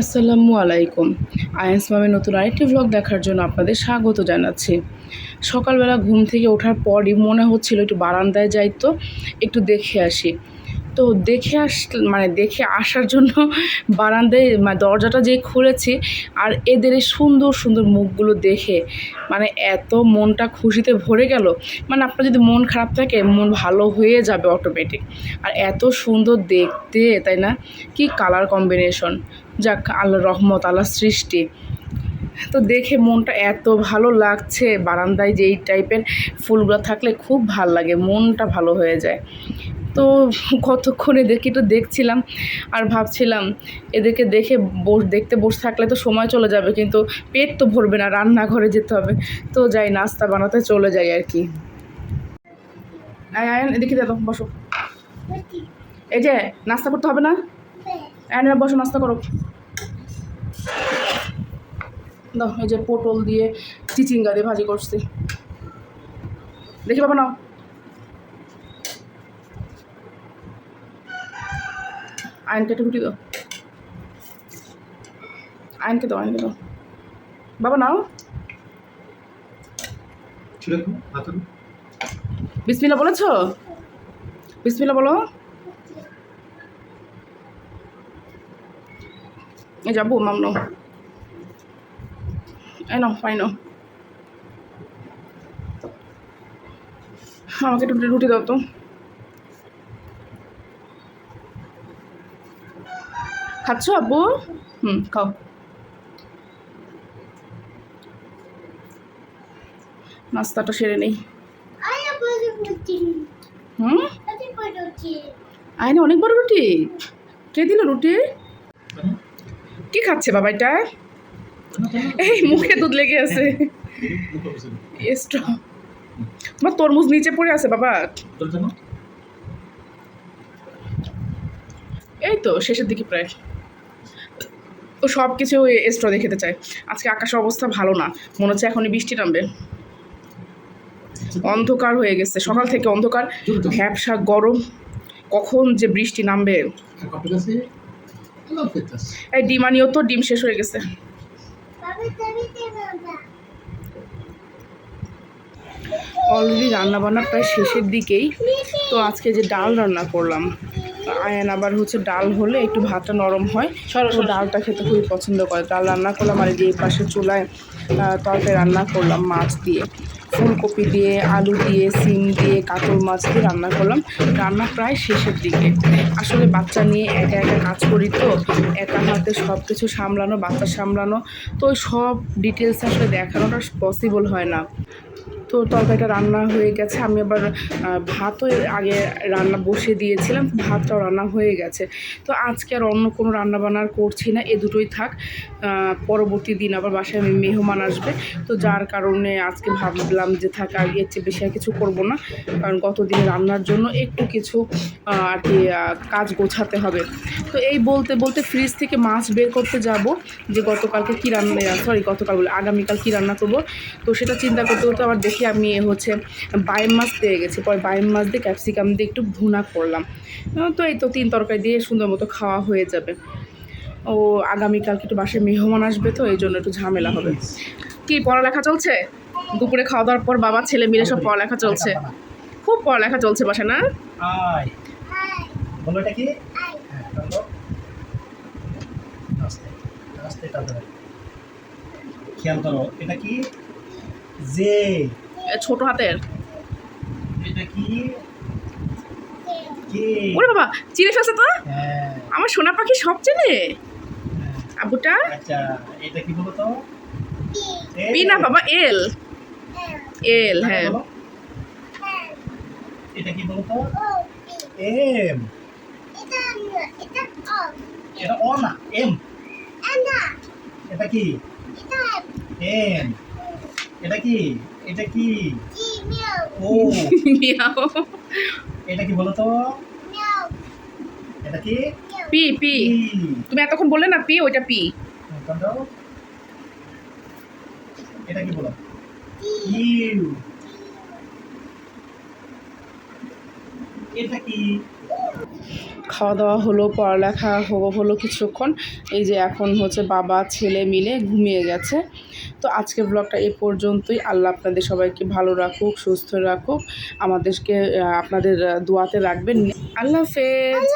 আসসালামু আলাইকুম। আয়ান্স মামের নতুন আরেকটি ভ্লগ দেখার জন্য আপনাদের স্বাগত জানাচ্ছি। সকালবেলা ঘুম থেকে ওঠার পরই মনে হচ্ছিল একটু বারান্দায় যাই তো, একটু দেখে আসি। তো দেখে আস মানে দেখে আসার জন্য বারান্দায় মানে দরজাটা যে খুলেছি আর এদের এই সুন্দর সুন্দর মুখগুলো দেখে মানে এত মনটা খুশিতে ভরে গেল। মানে আপনার যদি মন খারাপ থাকে, মন ভালো হয়ে যাবে অটোমেটিক আর এত সুন্দর দেখতে, তাই না? কি কালার কম্বিনেশন যাক আল্লাহ রহমত আল্লাহ সৃষ্টি। তো দেখে মনটা এত ভালো লাগছে বারান্দায় যে এই টাইপের ফুলগুলো থাকলে খুব ভালো লাগে, মনটা ভালো হয়ে যায়। তো কতক্ষণে দেখি তো দেখছিলাম আর ভাবছিলাম, এদেরকে দেখে বস, দেখতে বসে থাকলে তো সময় চলে যাবে, কিন্তু পেট তো ভরবে না, রান্নাঘরে যেতে হবে। তো যাই, নাস্তা বানাতে চলে যাই আর কি। এদিকে দাও বসো। এই যে, নাস্তা করতে হবে না? আয়ন বসে নাস্তা করো। দাও এই যে পটল দিয়ে চিচিঙ্গা দিয়ে ভাজি করছি। দেখি বাবা নাও আয়নকে একটু রুটি দাও। আয়নকে দাও আয়নকে দাও। বাবা নাও। বিসমিল্লা বলেছ? বিসমিল্লা বলো। এই যাব মাম নাও এই নাও পাই নাও আমাকে একটু রুটি দাও তো খাচ্ছ আব্বু হুম খাও নাস্তাটা সেরে নেই হুম আয়না অনেক বড় রুটি কে দিল রুটি? কি খাচ্ছে বাবা এটা? এই মুখে দুধ লেগে আছে। আমার তরমুজ নিচে পড়ে আছে বাবা। এই তো শেষের দিকে প্রায়। ও সব কিছু এক্সট্রা দেখে খেতে চায়। আজকে আকাশের অবস্থা ভালো না। মনে হচ্ছে এখনই বৃষ্টি নামবে। অন্ধকার হয়ে গেছে। সকাল থেকে অন্ধকার। ভ্যাবসা গরম। কখন যে বৃষ্টি নামবে? আর ডিম এই ডিমানিও তো, ডিম শেষ হয়ে গেছে। অলরেডি রান্না বান্না প্রায় শেষের দিকেই। তো আজকে যে ডাল রান্না করলাম আয়ান আবার হচ্ছে ডাল হলে একটু ভাতটা নরম হয়। তো ডালটা খেতে খুবই পছন্দ করে। ডাল রান্না করলাম আর এই পাশে চুলায় তরকারি রান্না করলাম মাছ দিয়ে। ফুলকপি দিয়ে আলু দিয়ে সিম দিয়ে কাতল মাছ দিয়ে রান্না করলাম। রান্না প্রায় শেষের দিকে। আসলে বাচ্চা নিয়ে একা একা কাজ করি তো একা হাতে সব কিছু সামলানো বাচ্চা সামলানো তো সব ডিটেলস আসলে দেখানোটা পসিবল হয় না। তো তরকারিটা রান্না হয়ে গেছে। আমি আবার ভাতও আগে রান্না বসিয়ে দিয়েছিলাম, ভাতটাও রান্না হয়ে গেছে। তো আজকে আর অন্য কোনো রান্না বান্না আর করছি না, এ দুটোই থাক। পরবর্তী দিন আবার বাসায় আমি মেহমান আসবে। তো যার কারণে আজকে ভাবলাম যে থাক এর চেয়ে বেশি আর কিছু করব না। কারণ গত দিনে রান্নার জন্য একটু কিছু আর কি কাজ গোছাতে হবে। তো এই বলতে বলতে ফ্রিজ থেকে মাছ বের করতে যাব, যে গতকালকে কী রান্না সরি গতকাল বলে, আগামীকাল কী রান্না করব। তো সেটা চিন্তা করতে করতে আবার দেখি আমি হচ্ছে বাইম মাছ পেয়ে গেছি। পরে বাইম মাছ দিয়ে ক্যাপসিকাম দিয়ে একটু ভুনা করলাম। তো এই তো তিন তরকারি দিয়ে সুন্দর মতো খাওয়া হয়ে যাবে। ও আগামীকালকে একটু বাসায় মেহমান আসবে তো এই জন্য একটু ঝামেলা হবে। কি পড়ালেখা চলছে? দুপুরে খাওয়া দাওয়ার পর বাবা ছেলে মিলে সব পড়ালেখা চলছে? খুব পড়ালেখা চলছে বাসায় না? এটা কি? হ্যাঁ। খেয়াল করো এটা কি? যে ছোট হাতের। এটা কি? ওরে বাবা চিনে ফেলছে তো? হ্যাঁ। আমার সোনা পাখি সব চেনে? হ্যাঁ। আবুটা? আচ্ছা এটা কি বলো তো? পি না বাবা এল। এল হ্যাঁ। এটা কি বলো তো? এম। এটা ও না এম। এটা কি? এম। এটা কি? এটা কি? ও মিয়াও। এটা কি বলো তো এটা কি? P P. তুমি এতক্ষণ বললে না পি ওইটা পি। এটা কি বলো? ইউ। এটা কি? খাওয়া দাওয়া হলো, পড়ালেখা হলো কিছুক্ষণ। এই যে এখন হচ্ছে বাবা, ছেলে মিলে ঘুমিয়ে গেছে। তো আজকে ব্লগটা এ পর্যন্তই। আল্লাহ আপনাদের সবাইকে ভালো রাখুক, সুস্থ রাখুক। আমাদেরকে আপনাদের দোয়াতে রাখবেন। আল্লাহ হাফেজ।